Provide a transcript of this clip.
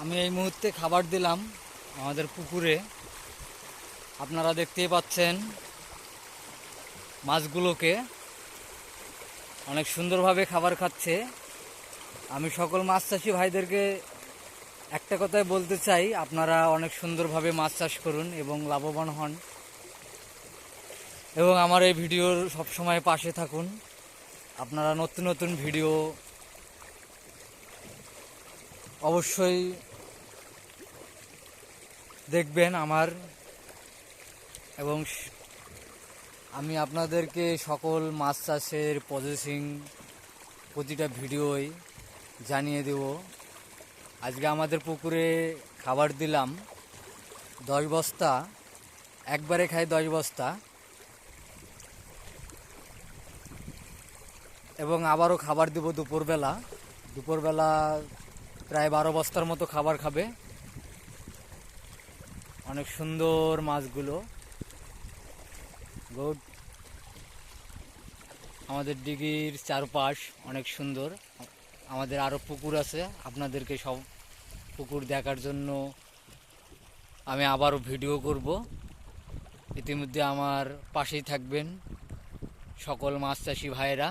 আমি এই মুহূর্তে খাবার দিলাম আমাদের পুকুরে। আপনারা দেখতেই পাচ্ছেন মাছগুলোকে। অনেক সুন্দরভাবে খাবার খাচ্ছে। আমি সকল মাছ চাষি ভাইদেরকে একটা কথাই বলতে চাই, আপনারা অনেক সুন্দরভাবে মাছ চাষ করুন এবং লাভবান হন। এবং আমার এই ভিডিওর সবসময় পাশে থাকুন। আপনারা নতুন নতুন ভিডিও অবশ্যই দেখবেন আমার এবং আমি আপনাদেরকে সকল মাছ চাষের প্রসেসিং প্রতিটা ভিডিওই জানিয়ে দেব। আজকে আমাদের পুকুরে খাবার দিলাম। দশ বস্তা, একবারে খাই দশ বস্তা। এবং আবারও খাবার দেব দুপুরবেলা। দুপুরবেলা প্রায় বারো বস্তার মতো খাবার খাবে। অনেক সুন্দর মাছগুলো। গুড। আমাদের ডিগির চারপাশ অনেক সুন্দর। আমাদের আরও পুকুর আছে, আপনাদেরকে সব পুকুর দেখার জন্য আমি আবারও ভিডিও করব। ইতিমধ্যে আমার পাশেই থাকবেন সকল মাছ চাষি ভাইয়েরা।